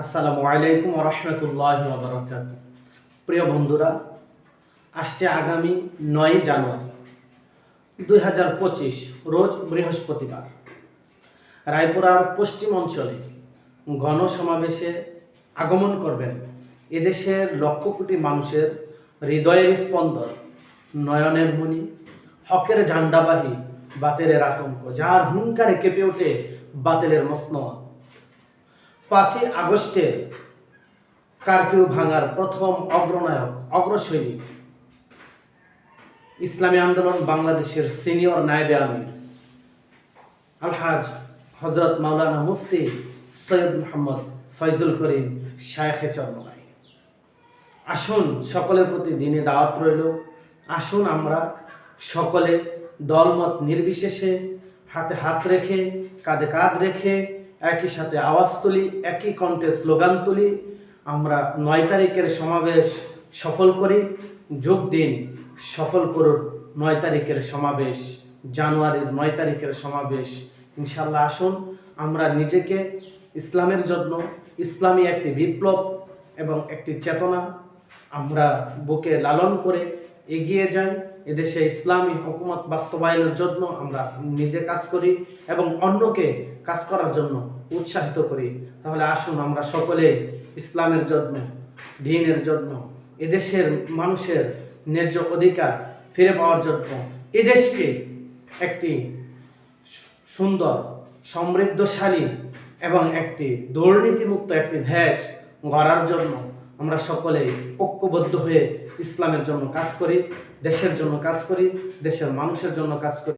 আসসালামু আলাইকুম রহমতুল্লাহ বারকাত প্রিয় বন্ধুরা, আসছে আগামী নয় জানুয়ারি দুই হাজার পঁচিশ, রোজ বৃহস্পতিবার। রায়পুরার পশ্চিম অঞ্চলে গণ সমাবেশে আগমন করবেন এদেশের লক্ষ কোটি মানুষের হৃদয়ের স্পন্দন, নয়নের মণি, হকের ঝান্ডাবাহী, বাতেলের আতঙ্ক, যার হুঙ্কারে কেঁপে ওঠে বাতেলের মসনদ। পাঁচই আগস্টের কারফিউ ভাঙার প্রথম অগ্রনায়ক, অগ্রসৈনিক। ইসলামী আন্দোলন বাংলাদেশের সিনিয়র নায়েবে আমির। আলহাজ হজরত মাওলানা মুফতি সৈয়দ মোহাম্মদ ফয়জুল করিম শায়েখে চরমাই আসুন সকলের প্রতি দিনে দাওয়াত রইল। আসুন আমরা সকলে দলমত নির্বিশেষে হাতে হাত রেখে, কাঁধে কাঁধ রেখে একই সাথে আওয়াজ তুলি, একই কণ্ঠে স্লোগান তুলি। আমরা নয় তারিখের সমাবেশ সফল করি। যোগ দিন সফল করুন নয় তারিখের সমাবেশ, জানুয়ারির নয় তারিখের সমাবেশ। ইনশাল্লাহ আসুন, আমরা নিজেকে ইসলামের জন্য, ইসলামী একটি বিপ্লব এবং একটি চেতনা, আমরা বুকে লালন করে এগিয়ে যাই। এদেশে ইসলামী হকুমত বাস্তবায়নের জন্য আমরা নিজে কাজ করি এবং অন্যকে কাজ করার জন্য উৎসাহিত করি। তাহলে আসুন আমরা সকলে ইসলামের জন্য, দিনের জন্য, এদেশের মানুষের ন্যায্য অধিকার ফিরে পাওয়ার জন্য এদেশকে একটি সুন্দর, সমৃদ্ধশালী এবং একটি দুর্নীতিমুক্ত একটি দেশ গড়ার জন্য আমরা সকলে ঐক্যবদ্ধ হয়ে ইসলামের জন্য কাজ করি, দেশের জন্য কাজ করি, দেশের মানুষের জন্য কাজ করি।